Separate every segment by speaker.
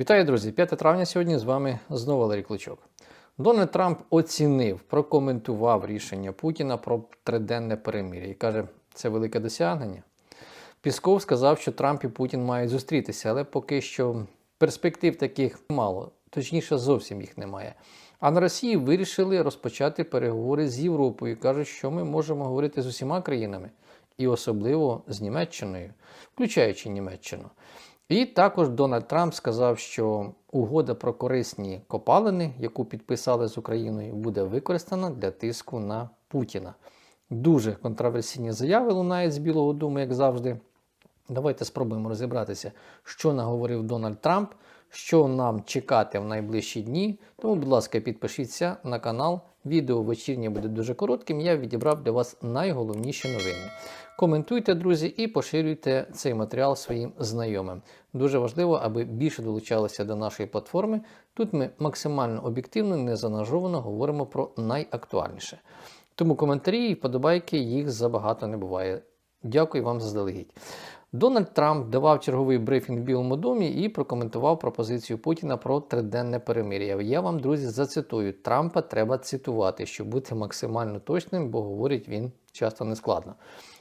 Speaker 1: Вітаю, друзі! 5 травня сьогодні з вами знову Валерій Кличок. Дональд Трамп оцінив, прокоментував рішення Путіна про триденне перемир'я і каже, це велике досягнення. Пісков сказав, що Трамп і Путін мають зустрітися, але поки що перспектив таких мало, точніше, зовсім їх немає. А на Росії вирішили розпочати переговори з Європою. Кажуть, що ми можемо говорити з усіма країнами, і особливо з Німеччиною, включаючи Німеччину. І також Дональд Трамп сказав, що угода про корисні копалини, яку підписали з Україною, буде використана для тиску на Путіна. Дуже контроверсійні заяви лунають з Білого Дому, як завжди. Давайте спробуємо розібратися, що наговорив Дональд Трамп, що нам чекати в найближчі дні. Тому, будь ласка, підпишіться на канал. Відео вечірнє буде дуже коротким. Я відібрав для вас найголовніші новини. Коментуйте, друзі, і поширюйте цей матеріал своїм знайомим. Дуже важливо, аби більше долучалися до нашої платформи. Тут ми максимально об'єктивно, незанажовано говоримо про найактуальніше. Тому коментарі і вподобайки їх забагато не буває. Дякую вам заздалегідь. Дональд Трамп давав черговий брифінг в Білому домі і прокоментував пропозицію Путіна про триденне перемир'я. Я вам, друзі, зацитую: Трампа треба цитувати, щоб бути максимально точним, бо говорить він часто нескладно.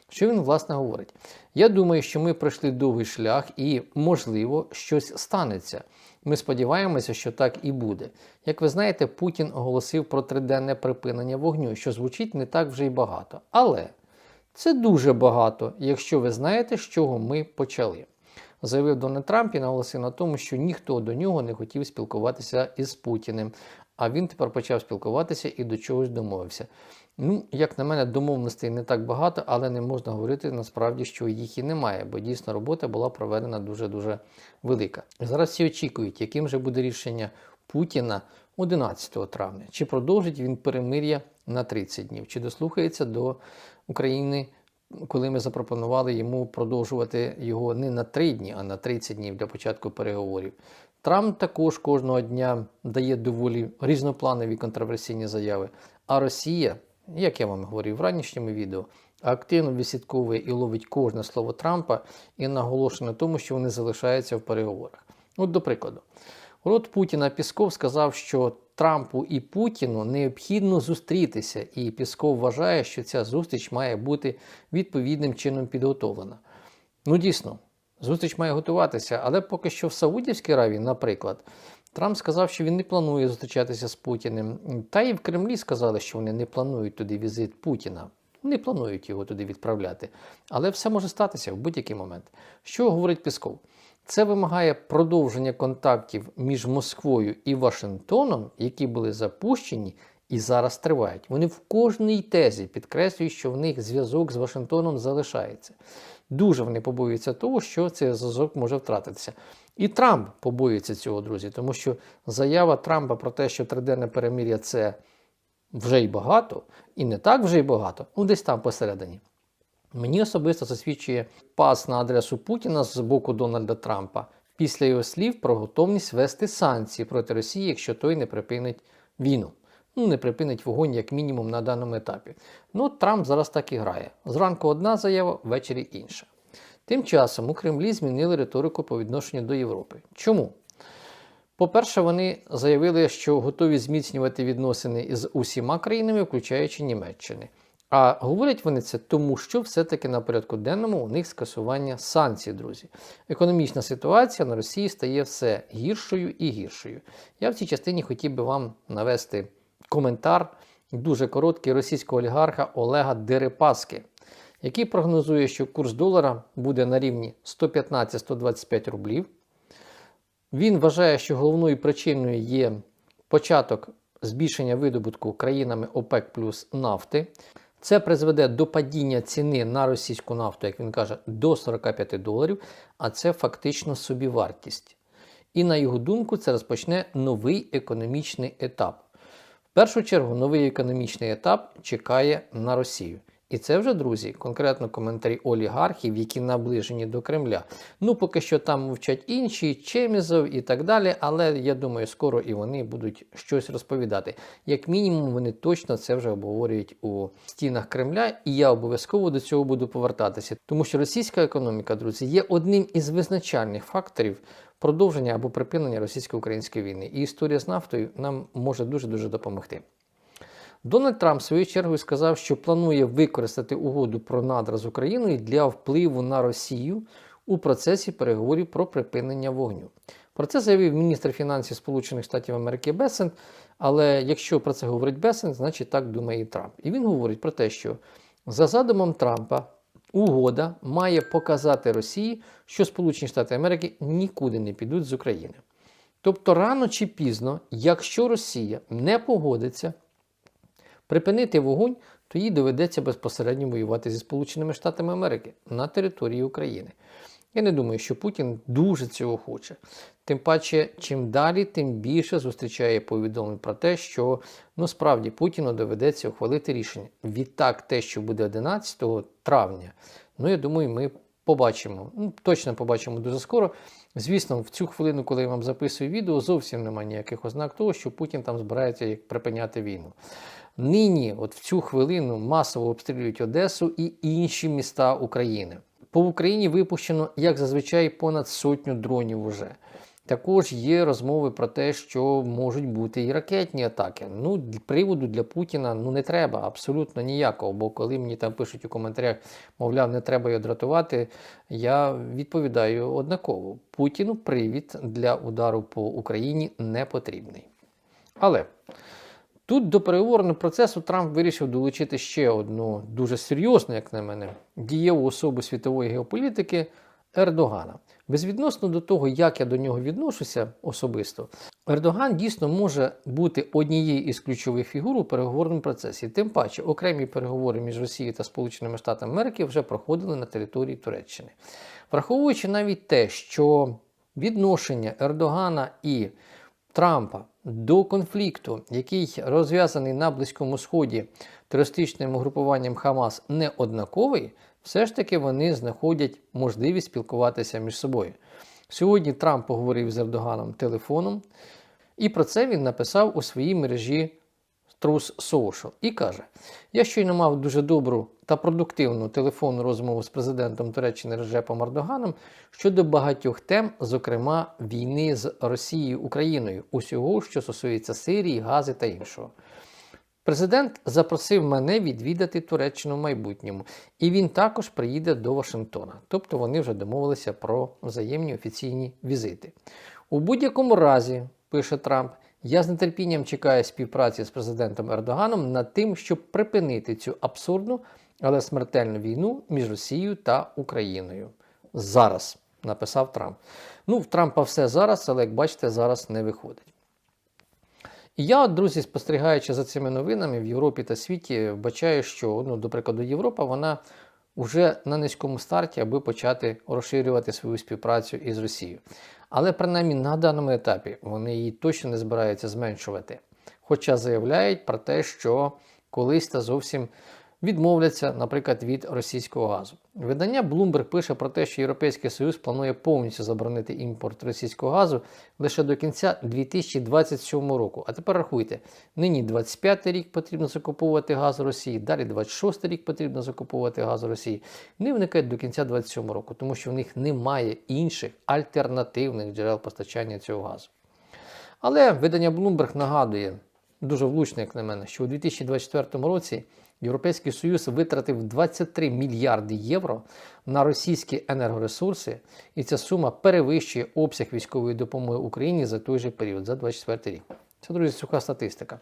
Speaker 1: Що він власне говорить? Я думаю, що ми пройшли довгий шлях і, можливо, щось станеться. Ми сподіваємося, що так і буде. Як ви знаєте, Путін оголосив про триденне припинення вогню, що звучить не так вже й багато. Але це дуже багато, якщо ви знаєте, з чого ми почали. Заявив Дональд Трамп і наголосив на тому, що ніхто до нього не хотів спілкуватися із Путіним, а він тепер почав спілкуватися і до чогось домовився. Ну, як на мене, домовленостей не так багато, але не можна говорити насправді, що їх і немає, бо дійсно робота була проведена дуже-дуже велика. Зараз всі очікують, яким же буде рішення Путіна 11 травня. Чи продовжить він перемир'я на 30 днів, чи дослухається до України, коли ми запропонували йому продовжувати його не на 3 дні, а на 30 днів для початку переговорів. Трамп також кожного дня дає доволі різнопланові контроверсійні заяви. А Росія, як я вам говорив в ранішньому відео, активно відслідковує і ловить кожне слово Трампа і наголошує на тому, що вони залишаються в переговорах. От, до прикладу, рот Путіна Пісков сказав, що Трампу і Путіну необхідно зустрітися, і Пісков вважає, що ця зустріч має бути відповідним чином підготовлена. Ну, дійсно, зустріч має готуватися, але поки що в Саудівській Аравії, наприклад, Трамп сказав, що він не планує зустрічатися з Путіним. Та і в Кремлі сказали, що вони не планують туди візит Путіна. Не планують його туди відправляти. Але все може статися в будь-який момент. Що говорить Пісков? Це вимагає продовження контактів між Москвою і Вашингтоном, які були запущені і зараз тривають. Вони в кожній тезі підкреслюють, що в них зв'язок з Вашингтоном залишається. Дуже вони побоюються того, що цей зв'язок може втратитися. І Трамп побоюється цього, друзі, тому що заява Трампа про те, що триденне перемир'я це вже й багато, і не так вже й багато, ну десь там посередині. Мені особисто засвідчує пас на адресу Путіна з боку Дональда Трампа після його слів про готовність вести санкції проти Росії, якщо той не припинить війну. Ну, не припинить вогонь, як мінімум, на даному етапі. Ну, Трамп зараз так і грає. Зранку одна заява, ввечері інша. Тим часом у Кремлі змінили риторику по відношенню до Європи. Чому? По-перше, вони заявили, що готові зміцнювати відносини із усіма країнами, включаючи Німеччини. А говорять вони це тому, що все-таки на порядку денному у них скасування санкцій, друзі. Економічна ситуація на Росії стає все гіршою і гіршою. Я в цій частині хотів би вам навести коментар дуже короткий російського олігарха Олега Дерипаски, який прогнозує, що курс долара буде на рівні 115-125 рублів. Він вважає, що головною причиною є початок збільшення видобутку країнами ОПЕК плюс нафти. Це призведе до падіння ціни на російську нафту, як він каже, до 45 доларів, а це фактично собівартість. І на його думку, це розпочне новий економічний етап. В першу чергу, новий економічний етап чекає на Росію. І це вже, друзі, конкретно коментарі олігархів, які наближені до Кремля. Ну, поки що там мовчать інші, Чемізов і так далі, але я думаю, скоро і вони будуть щось розповідати. Як мінімум, вони точно це вже обговорюють у стінах Кремля, і я обов'язково до цього буду повертатися. Тому що російська економіка, друзі, є одним із визначальних факторів продовження або припинення російсько-української війни. І історія з нафтою нам може дуже дуже допомогти. Дональд Трамп своєю чергою сказав, що планує використати угоду про надра з Україною для впливу на Росію у процесі переговорів про припинення вогню. Про це заявив міністр фінансів Сполучених Штатів Америки Бесент. Але якщо про це говорить Бесент, значить так думає і Трамп. І він говорить про те, що за задумом Трампа угода має показати Росії, що Сполучені Штати Америки нікуди не підуть з України. Тобто рано чи пізно, якщо Росія не погодиться припинити вогонь, то їй доведеться безпосередньо воювати зі Сполученими Штатами Америки на території України. Я не думаю, що Путін дуже цього хоче. Тим паче, чим далі, тим більше зустрічає повідомлень про те, що ну справді Путіну доведеться ухвалити рішення. Відтак, те, що буде 11 травня, ну я думаю, ми побачимо. Ну, Точно побачимо дуже скоро. Звісно, в цю хвилину, коли я вам записую відео, зовсім немає ніяких ознак того, що Путін там збирається припиняти війну. Нині, от в цю хвилину, масово обстрілюють Одесу і інші міста України. По Україні випущено, як зазвичай, понад сотню дронів уже. Також є розмови про те, що можуть бути і ракетні атаки. Ну, приводу для Путіна ну не треба абсолютно ніякого. Бо коли мені там пишуть у коментарях, мовляв, не треба його дратувати, я відповідаю однаково: Путіну привід для удару по Україні не потрібний. Але тут до переговорного процесу Трамп вирішив долучити ще одну дуже серйозну, як на мене, дієву особу світової геополітики Ердогана. Безвідносно до того, як я до нього відношуся особисто, Ердоган дійсно може бути однією із ключових фігур у переговорному процесі. Тим паче, окремі переговори між Росією та Сполученими Штатами Америки вже проходили на території Туреччини. Враховуючи навіть те, що відношення Ердогана і Трампа до конфлікту, який розв'язаний на Близькому Сході терористичним угрупуванням Хамас, не однаковий, все ж таки вони знаходять можливість спілкуватися між собою. Сьогодні Трамп поговорив з Ердоганом телефоном, і про це він написав у своїй мережі Truth Social і каже: Я щойно мав дуже добру та продуктивну телефонну розмову з президентом Туреччини Режепом Ердоганом щодо багатьох тем, зокрема війни з Росією Україною, усього, що стосується Сирії, Гази та іншого. Президент запросив мене відвідати Туреччину в майбутньому, і він також приїде до Вашингтона. Тобто вони вже домовилися про взаємні офіційні візити. У будь-якому разі, пише Трамп, я з нетерпінням чекаю співпраці з президентом Ердоганом над тим, щоб припинити цю абсурдну, але смертельну війну між Росією та Україною. Зараз, написав Трамп. Ну, в Трампа все зараз, але як бачите, зараз не виходить. Я, друзі, спостерігаючи за цими новинами в Європі та світі, бачаю, що, ну, до прикладу, Європа вона вже на низькому старті, аби почати розширювати свою співпрацю із Росією. Але принаймні на даному етапі вони її точно не збираються зменшувати. Хоча заявляють про те, що колись та зовсім відмовляться, наприклад, від російського газу. Видання Bloomberg пише про те, що Європейський Союз планує повністю заборонити імпорт російського газу лише до кінця 2027 року. А тепер рахуйте, нині 25 рік потрібно закуповувати газ Росії, далі 26 рік потрібно закуповувати газ Росії. Вони виникають до кінця 2027 року, тому що в них немає інших альтернативних джерел постачання цього газу. Але видання Bloomberg нагадує, дуже влучно, як на мене, що у 2024 році Європейський Союз витратив 23 мільярди євро на російські енергоресурси, і ця сума перевищує обсяг військової допомоги Україні за той же період, за 24 рік. Це, друзі, суха статистика.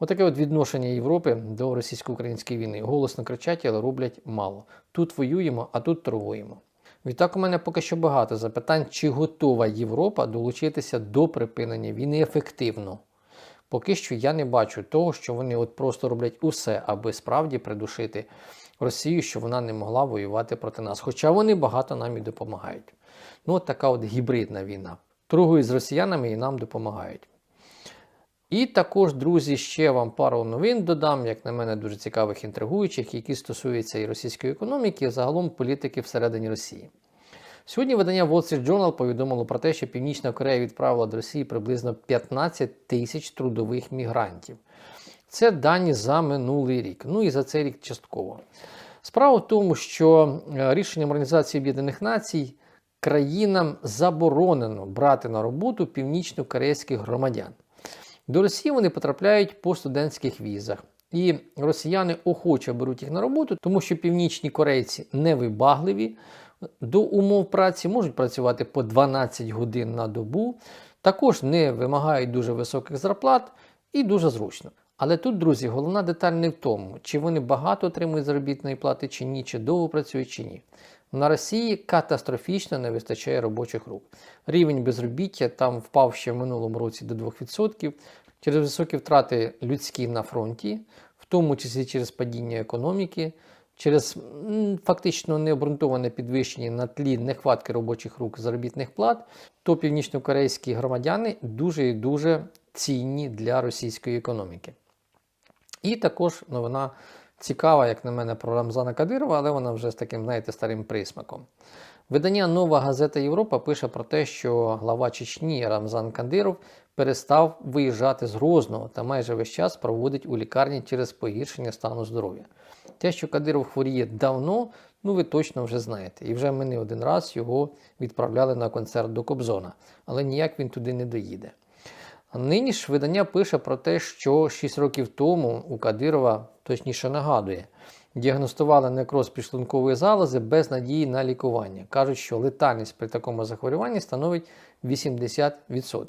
Speaker 1: Отаке от відношення Європи до російсько-української війни. Голосно кричать, але роблять мало. Тут воюємо, а тут торгуємо. Відтак у мене поки що багато запитань, чи готова Європа долучитися до припинення війни ефективно. Поки що я не бачу того, що вони от просто роблять усе, аби справді придушити Росію, що вона не могла воювати проти нас. Хоча вони багато нам і допомагають. Ну, от така от гібридна війна. Торгують з росіянами і нам допомагають. І також, друзі, ще вам пару новин додам, як на мене, дуже цікавих інтригуючих, які стосуються і російської економіки, і загалом політики всередині Росії. Сьогодні видання Wall Street Journal повідомило про те, що Північна Корея відправила до Росії приблизно 15 тисяч трудових мігрантів. Це дані за минулий рік. Ну і за цей рік частково. Справа в тому, що е, рішенням Організації Об'єднаних Націй країнам заборонено брати на роботу північно-корейських громадян. До Росії вони потрапляють по студентських візах. І росіяни охоче беруть їх на роботу, тому що північні корейці невибагливі до умов праці, можуть працювати по 12 годин на добу, також не вимагають дуже високих зарплат і дуже зручно. Але тут, друзі, головна деталь не в тому, чи вони багато отримують заробітної плати чи ні, чи довго працюють чи ні. На Росії катастрофічно не вистачає робочих рук. Рівень безробіття там впав ще в минулому році до 2% через високі втрати людські на фронті, в тому числі через падіння економіки, через фактично необґрунтоване підвищення на тлі нехватки робочих рук заробітних плат, то північнокорейські громадяни дуже і дуже цінні для російської економіки. І також новина цікава, як на мене, про Рамзана Кадирова, але вона вже з таким, знаєте, старим присмаком. Видання Нова газета Європа пише про те, що глава Чечні Рамзан Кадиров перестав виїжджати з Грозного та майже весь час проводить у лікарні через погіршення стану здоров'я. Те, що Кадиров хворіє давно, ну ви точно вже знаєте. І вже ми не один раз його відправляли на концерт до Кобзона, але ніяк він туди не доїде. Нині ж видання пише про те, що 6 років тому у Кадирова, точніше нагадує, діагностували некроз підшлункової залози без надії на лікування. Кажуть, що летальність при такому захворюванні становить 80%.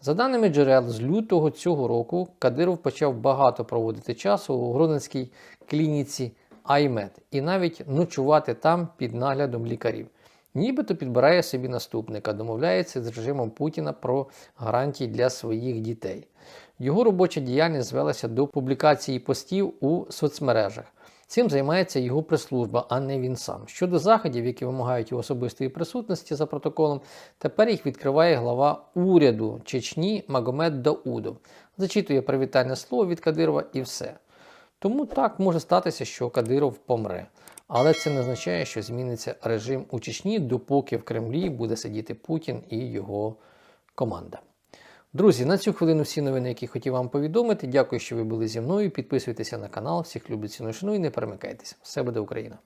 Speaker 1: За даними джерел, з лютого цього року Кадиров почав багато проводити часу у Гродненській клініці Аймед і навіть ночувати там під наглядом лікарів. Нібито підбирає собі наступника, домовляється з режимом Путіна про гарантії для своїх дітей. Його робоча діяльність звелася до публікації постів у соцмережах. Цим займається його прес-служба, а не він сам. Щодо заходів, які вимагають його особистої присутності за протоколом, тепер їх відкриває глава уряду Чечні Магомед Даудов. Зачитує привітальне слово від Кадирова і все. Тому так може статися, що Кадиров помре. Але це не означає, що зміниться режим у Чечні, допоки в Кремлі буде сидіти Путін і його команда. Друзі, на цю хвилину всі новини, які хотів вам повідомити. Дякую, що ви були зі мною. Підписуйтеся на канал. Всіх люблю ціну і і не перемикайтеся. Все буде Україна!